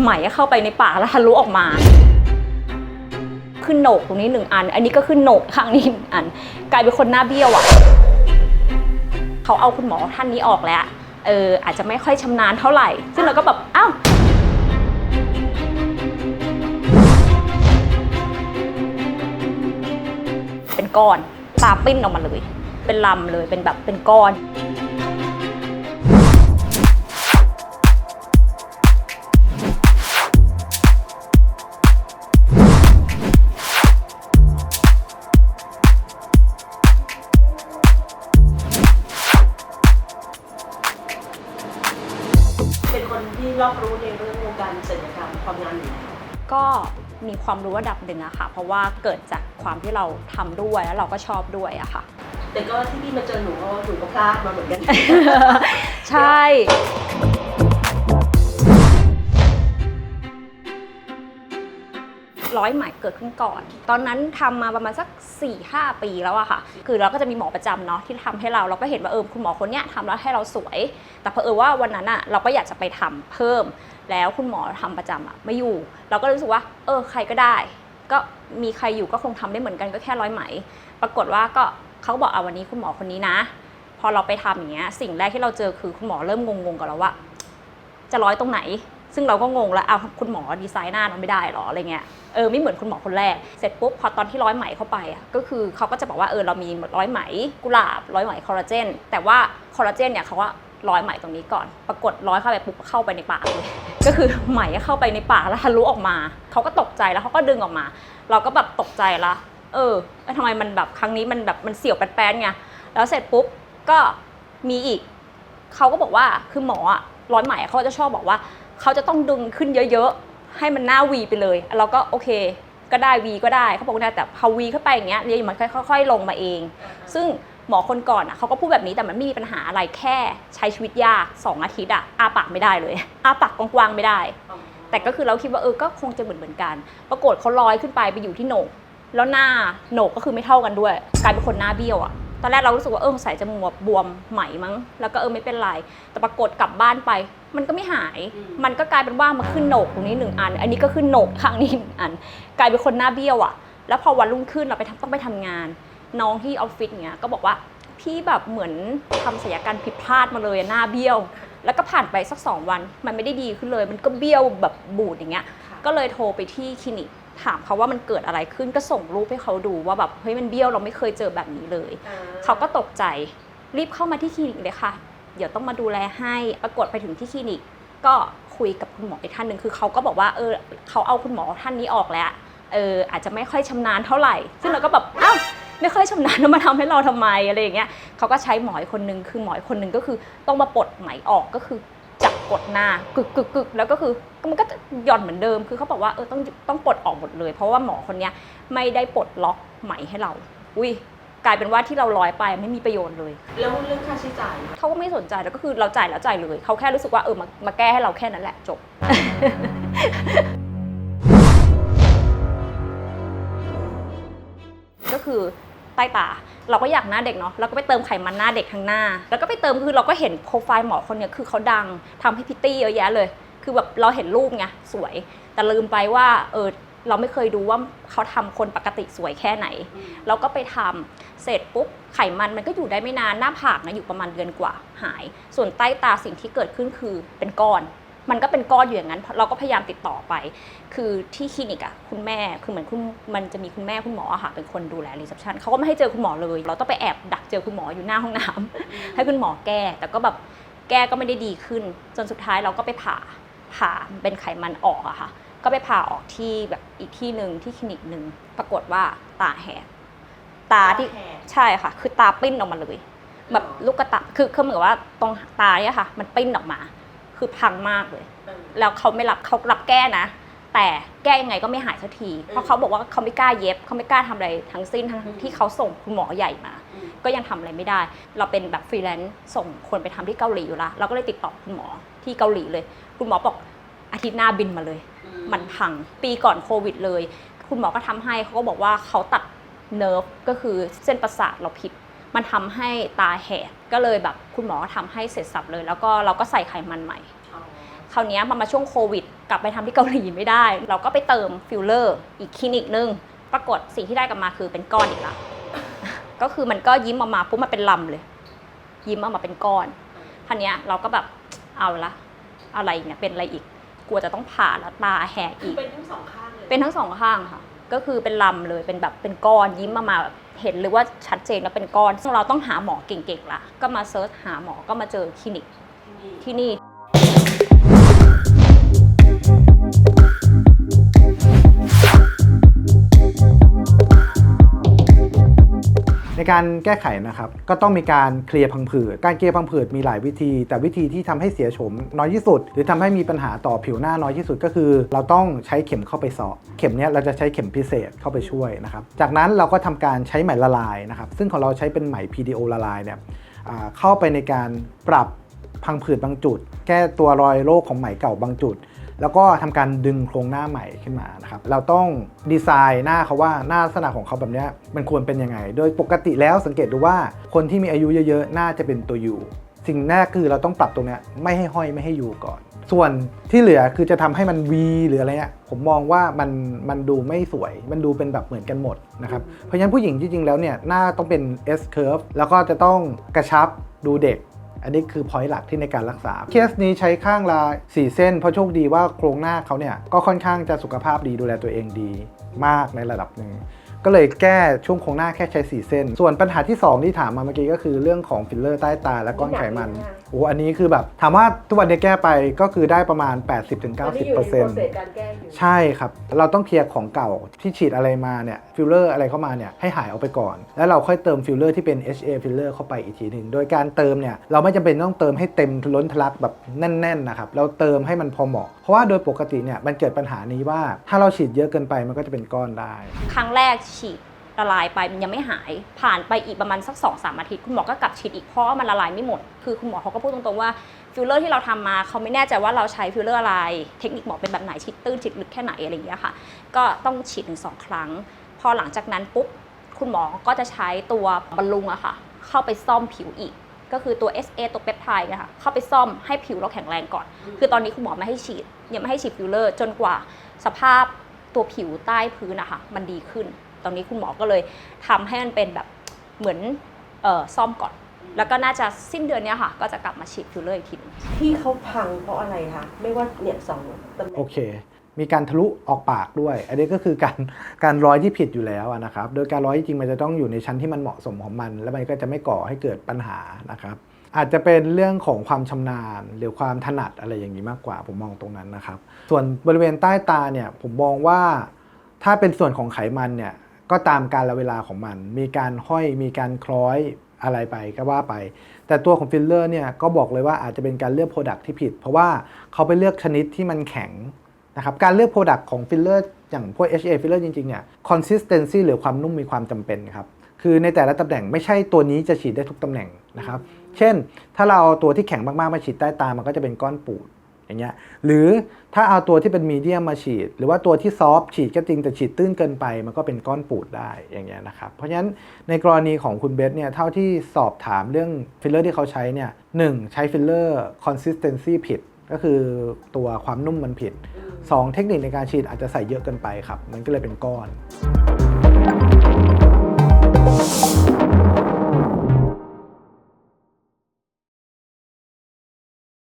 ไหมเข้าไปในปากแล้วทะลุออกมาขึ้นโหนกตรงนี้หนึ่งอัน อันนี้ก็ขึ้นโหนกข้างนี้อัน กลายเป็นคนหน้าเบี้ยวอะเขาเอาคุณหมอท่านนี้ออกแล้ว เอออาจจะไม่ค่อยชำนาญเท่าไหร่ ซึ่งเราก็แบบอ้าวเป็นก้อนตาปิ้นออกมาเลย เป็นลำเลยเป็นแบบเป็นก้อน ในเรื่องวงการศัลยกรรมความงามอยู่แล้วก็มีความรู้ระดับหนึ่งอะค่ะ เพราะว่าเกิดจากความที่เราทำด้วยแล้วเราก็ชอบด้วยอะค่ะ แต่ก็ที่พี่มาเจอหนูเพราะว่าหนูก็พลาดมาเหมือนกัน ใช่ ร้อยไหมเกิดขึ้นก่อน ตอนนั้นทำมาประมาณสัก 4 5 ปีแล้วอะค่ะ คือเราก็จะมีหมอประจำเนาะที่ทำให้เราเราก็เห็นว่าเออคุณหมอคนเนี้ยทำแล้วให้เราสวย แต่เพอเออว่าวันนั้นอะเราก็อยากจะไปทำเพิ่ม แล้วคุณหมอทำประจำอะไม่อยู่ เราก็รู้สึกว่า เออใครก็ได้ ก็มีใครอยู่ก็คงทำได้เหมือนกันก็แค่ร้อยไหม ปรากฏว่าก็เขาบอกอะวันนี้คุณหมอคนนี้นะ พอเราไปทำอย่างเงี้ยสิ่งแรกที่เราเจอคือคุณหมอเริ่มงงๆกับเราว่า จะร้อยตรงไหน ซึ่งเราก็งงแล้วเอาคุณหมอดีไซน์หน้าเราไม่ได้หรออะไรเงี้ยเออไม่เหมือนคุณหมอคนแรกเสร็จปุ๊บพอตอนที่ร้อยไหมเข้าไปอะก็คือเขาก็จะบอกว่าเออเรามีร้อยไหมกุหลาบร้อยไหมคอลลาเจนแต่ว่าคอลลาเจนเนี่ยเขาว่าร้อยไหมตรงนี้ก่อน ปรากฏร้อยเข้าไปปุ๊บเข้าไปในปากเลยก็คือไหมเข้าไปในปากแล้วทะลุออกมาเขาก็ตกใจแล้วเขาก็ดึงออกมา เราก็แบบตกใจละเออทำไมมันแบบครั้งนี้มันแบบมันเสี่ยวแป๊ดๆไงแล้วเสร็จปุ๊บก็มีอีกเขาก็บอกว่าคือหมออะร้อยไหมเขาจะชอบบอกว่า เขาจะต้องดึงขึ้นเยอะๆ ให้มันหน้าวีไปเลย เราก็โอเค ก็ได้วีก็ได้เขาบอกได้แต่พอวีเข้าไปอย่างเงี้ยเดี๋ยวมันค่อย ๆ ลงมาเอง ซึ่งหมอคนก่อนอะเขาก็พูดแบบนี้แต่มันไม่มีปัญหาอะไรแค่ใช้ชีวิตยากสองอาทิตย์อะอาปากไม่ได้เลยอาปากกว้างๆไม่ได้ แต่ก็คือเราคิดว่าเออก็คงจะเหมือนเหมือนกัน ปรากฏเขาลอยขึ้นไปไปอยู่ที่โหนกแล้วหน้าโหนกก็คือไม่เท่ากันด้วย กลายเป็นคนหน้าเบี้ยวอะ ตอนแรกเรารู้สึกว่าเออสงสัยจะมัวบวมไหมมั้ง แล้วก็เออไม่เป็นไร แต่ปรากฏกลับบ้านไป มันก็ไม่หายอืมมันก็กลายเป็นว่ามาขึ้นโหนกตรงนี้หนึ่งอัน อันนี้ก็ขึ้นโหนกข้างนี้หนึ่งอัน กลายเป็นคนหน้าเบี้ยวอะแล้วพอวันรุ่งขึ้นเราไปทำต้องไปทำงาน น้องที่ออฟฟิศเงี้ยก็บอกว่าพี่แบบเหมือนทำศัลยกรรมผิดพลาดมาเลยอะหน้าเบี้ยว แล้วก็ผ่านไปสักสองวัน มันไม่ได้ดีขึ้นเลย มันก็เบี้ยวแบบบูดอย่างเงี้ย ก็เลยโทรไปที่คลินิก ถามเขาว่ามันเกิดอะไรขึ้นก็ส่งรูปให้เขาดูว่าแบบเฮ้ยมันเบี้ยวเราไม่เคยเจอแบบนี้เลย เขาก็ตกใจรีบเข้ามาที่คลินิกเลยค่ะ เดี๋ยวต้องมาดูแลให้ปรากฏไปถึงที่คลินิก ก็คุยกับคุณหมออีกท่านหนึ่งคือเขาก็บอกว่าเออเขาเอาคุณหมอท่านนี้ออกแล้วเอออาจจะไม่ค่อยชำนาญเท่าไหร่ ซึ่งเราก็แบบอ้าวไม่ค่อยชำนาญแล้วมาทำให้เราทำไมอะไรอย่างเงี้ยเขาก็ใช้หมออีกคนนึงคือหมออีกคนนึงก็คือต้องมาปลดไหมออกก็คือจับ กดหน้ากึกกึกกึกแล้วก็คือมันก็จะหย่อนเหมือนเดิม คือเขาบอกว่าเออต้องต้องปลดออกหมดเลย เพราะว่าหมอคนเนี้ยไม่ได้ปลดล็อกไหมให้เรา อุ้ยกลายเป็นว่าที่เราลอยไปไม่มีประโยชน์เลย แล้วเรื่องค่าใช้จ่ายเขาก็ไม่สนใจแล้วก็คือเราจ่ายแล้วจ่ายเลยเขาแค่รู้สึกว่าเออมามาแก้ให้เราแค่นั้นแหละจบก็คือ ใต้ตา เราก็อยากหน้าเด็กเนาะเราก็ไปเติมไขมันหน้าเด็กทางหน้า แล้วก็ไปเติมคือเราก็เห็นโปรไฟล์หมอคนเนี้ยคือเขาดังทำให้พิตตี้เยอะแยะเลย คือแบบเราเห็นรูปไงสวย แต่ลืมไปว่าเออเราไม่เคยดูว่าเขาทำคนปกติสวยแค่ไหน เราก็ไปทำเสร็จปุ๊บไขมันมันก็อยู่ได้ไม่นานหน้าผากนะอยู่ประมาณเดือนกว่าหาย ส่วนใต้ตาสิ่งที่เกิดขึ้นคือเป็นก้อน มันก็เป็นก้อนอยู่อย่างนั้น เราก็พยายามติดต่อไป คือที่คลินิกอะคุณแม่คือเหมือนคุณมันจะมีคุณแม่คุณหมออะค่ะเป็นคนดูแลรีเซพชันเขาก็ไม่ให้เจอคุณหมอเลย เราต้องไปแอบดักเจอคุณหมออยู่หน้าห้องน้ำให้คุณหมอแก้ แต่ก็แบบแก้ก็ไม่ได้ดีขึ้น จนสุดท้ายเราก็ไปผ่าผ่าเป็นไขมันออกอะค่ะ ก็ไปผ่าออกที่แบบอีกที่หนึ่งที่คลินิกหนึ่งปรากฏว่าตาแหกตาที่ใช่ค่ะ คือตาปิ้นออกมาเลย แบบลูกกระตาคือคือเหมือนกับว่าตรงตาเนี่ยค่ะ มันปิ้นออกมา คือพังมากเลย แล้วเขาไม่รับเขารับแก้นะ แต่แก้ยังไงก็ไม่หายสักที เพราะเขาบอกว่าเขาไม่กล้าเย็บเขาไม่กล้าทำอะไรทั้งสิ้นทั้งที่เขาส่งคุณหมอใหญ่มา ก็ยังทำอะไรไม่ได้ เราเป็นแบบฟรีแลนซ์ส่งคนไปทำที่เกาหลีอยู่ละเราก็เลยติดต่อคุณหมอที่เกาหลีเลย คุณหมอบอกอาทิตย์หน้าบินมาเลย มันพังปีก่อนโควิดเลย คุณหมอก็ทำให้เขาก็บอกว่าเขาตัดเนิร์ฟก็คือเส้นประสาทเราผิด มันทำให้ตาแหกก็เลยแบบคุณหมอทำให้เสร็จสับเลย แล้วก็เราก็ใส่ไขมันใหม่คราวเนี้ยมามาช่วงโควิด กลับไปทำที่เกาหลีไม่ได้ เราก็ไปเติมฟิลเลอร์ อีกคลินิกนึงปรากฏสิ่งที่ได้กลับมาคือเป็นก้อนอีกละก็คือมันก็ยิ้มออกมาปุ๊บมันเป็นลำเลย ยิ้มออกมาเป็นก้อนคราวเนี้ยเราก็แบบเอาละอะไรเนี่ยเป็นอะไรอีกกลัวจะต้องผ่าแล้วตาแหกคืออีกเป็นทั้งสองข้างเลยเป็นทั้งสองข้างค่ะ ก็คือเป็นลำเลยเป็นแบบเป็นก้อนยิ้มมามาแบบ เห็นหรือว่าชัดเจนแล้วเป็นก้อนซึ่งเราต้องหาหมอเก่งๆละก็มาเซิร์ชหาหมอก็มาเจอคลินิกที่นี่ การแก้ไขนะครับ ก็ต้องมีการเคลียร์พังผืด การเคลียร์พังผืดมีหลายวิธี แต่วิธีที่ทำให้เสียโฉมน้อยที่สุด หรือทำให้มีปัญหาต่อผิวหน้าน้อยที่สุดก็คือ เราต้องใช้เข็มเข้าไปเสาะเข็มเนี้ยเราจะใช้เข็มพิเศษเข้าไปช่วยนะครับ จากนั้นเราก็ทำการใช้ไหมละลายนะครับ ซึ่งของเราใช้เป็นไหม PDO ละลายเนี่ยเข้าไปในการปรับพังผืดบางจุด แก้ตัวรอยโรคของไหมเก่าบางจุด แล้วก็ทำการดึงโครงหน้าใหม่ขึ้นมานะครับ เราต้องดีไซน์หน้าเขาว่าหน้าลักษณะของเขาแบบนี้มันควรเป็นยังไง โดยปกติแล้วสังเกตดูว่าคนที่มีอายุเยอะๆ หน่าจะเป็นตัวยูสิ่งแรกคือเราต้องปรับตรงนี้ไม่ให้ห้อยไม่ให้ยูก่อน ส่วนที่เหลือคือจะทำให้มัน V หรืออะไรเงี้ยผมมองว่ามันมันดูไม่สวย มันดูเป็นแบบเหมือนกันหมดนะครับ เพราะฉะนั้นผู้หญิงจริงๆแล้วเนี่ยหน้าต้องเป็น S curve แล้วก็จะต้องกระชับดูเด็ก อันนี้คือพอยต์หลักที่ในการรักษา เคสนี้ใช้ข้างละ4เส้น เพราะโชคดีว่าโครงหน้าเขาเนี่ยก็ค่อนข้างจะสุขภาพดีดูแลตัวเองดีมากในระดับหนึ่งก็เลยแก้ช่วงโครงหน้าแค่ใช้ 4 เส้น ส่วนปัญหาที่ 2 ที่ถามมาเมื่อกี้ก็คือเรื่องของฟิลเลอร์ใต้ตาและก้อนไขมัน อ้อันนี้คือแบบถามว่าทุกวันนี้แก้ไปก็คือได้ประมาณตอนนี้อยู่ในโปรเซ80-90%สการแก้อยู่ใช่ครับ เราต้องเคลียร์ของเก่าที่ฉีดอะไรมาเนี่ยฟิลเลอร์อะไรเข้ามาเนี่ยให้หายออกไปก่อน แล้วเราค่อยเติมฟิลเลอร์ที่เป็น HA ฟิลเลอร์เข้าไปอีกทีหนึ่งโดยการเติมเนี่ยเราไม่จำเป็นต้องเติมให้เต็มล้นทะลักแบบแน่นๆนะครับเราเติมให้มันพอเหมาะ เพราะว่าโดยปกติเนี่ยมันเกิดปัญหานี้ว่าถ้าเราฉีดเยอะเกินไปมันก็จะเป็นก้อนได้ ครั้งแรกฉีด ละลายไปมันยังไม่หาย ผ่านไปอีกประมาณสัก2อสามอาทิตย์คุณหมอก็กลับฉีดอีกเพราะว่ามันละลายไม่หมด คือคุณหมอเขาก็พูดตรงๆว่าฟิลเลอร์ที่เราทำมาเขาไม่แน่ใจว่าเราใช้ฟิลเลอร์อะไร เทคนิคหมอเป็นแบบไหนฉีดตื้นฉีดลึกแค่ไหนอะไรอย่างเงี้ยค่ะ ก็ต้องฉีดถึงสองครั้ง พอหลังจากนั้นปุ๊บคุณหมอก็จะใช้ตัวบอลลูนอะค่ะ เข้าไปซ่อมผิวอีก ก็คือตัว SA ตัวเปปไทด์นะคะเข้าไปซ่อมให้ผิวเราแข็งแรงก่อน คือตอนนี้คุณหมอไม่ให้ฉีดยังไม่ให้ฉีดฟิลเลอร์ จนกว่าสภาพตัวผิวใต้พื้นอะคะมันดีขึ้น ตอนนี้คุณหมอก็เลยทำให้มันเป็นแบบเหมือนเออซ่อมก่อน แล้วก็น่าจะสิ้นเดือนเนี้ยค่ะ ก็จะกลับมาฉีดฟิลเลอร์อีกทีหนึงที่เขาพังเพราะอะไรคะไม่ว่าเนี่ยสองตำแหน่โองเค มีการทะลุออกปากด้วย อันนี้ก็คือการการร้อยที่ผิดอยู่แล้วอะนะครับ โดยการร้อยจริงๆมันจะต้องอยู่ในชั้นที่มันเหมาะสมของมัน แล้วมันก็จะไม่ก่อให้เกิดปัญหานะครับอาจจะเป็นเรื่องของความชำนาญ หรือความถนัดอะไรอย่างนี้มากกว่า ผมมองตรงนั้นนะครับ ส่วนบริเวณใต้ตาเนี่ยผมมองว่าถ้าเป็นส่วนของไขมันเนี่ย ก็ตามการละเวลาของมัน มีการห้อยมีการคล้อยอะไรไปก็ว่าไป แต่ตัวของฟิลเลอร์เนี่ยก็บอกเลยว่าอาจจะเป็นการเลือกโปรดักที่ผิด เพราะว่าเขาไปเลือกชนิดที่มันแข็งนะครับการเลือกโปรดักของฟิลเลอร์อย่างพวก HA ฟิลเลอร์จริงๆเนี่ย consistency หรือความนุ่มมีความจำเป็นครับคือในแต่ละตำแหน่งไม่ใช่ตัวนี้จะฉีดได้ทุกตำแหน่งนะครับ เช่น ถ้าเราเอาตัวที่แข็งมากๆมาฉีดใต้ตามันก็จะเป็นก้อนปูด อย่างเงี้ยหรือถ้าเอาตัวที่เป็นมีเดียมมาฉีด หรือว่าตัวที่ซอฟฉีดก็จริงแต่ฉีดตื้นเกินไป มันก็เป็นก้อนปูดได้อย่างเงี้ยนะครับเพราะฉะนั้นในกรณีของคุณเบสเนี่ยเท่าที่สอบถามเรื่องฟิลเลอร์ที่เขาใช้เนี่ยหนึ่งใช้ฟิลเลอร์ consistency ผิด ก็คือตัวความนุ่มมันผิดสองเทคนิคในการฉีดอาจจะใส่เยอะเกินไปครับมันก็เลยเป็นก้อน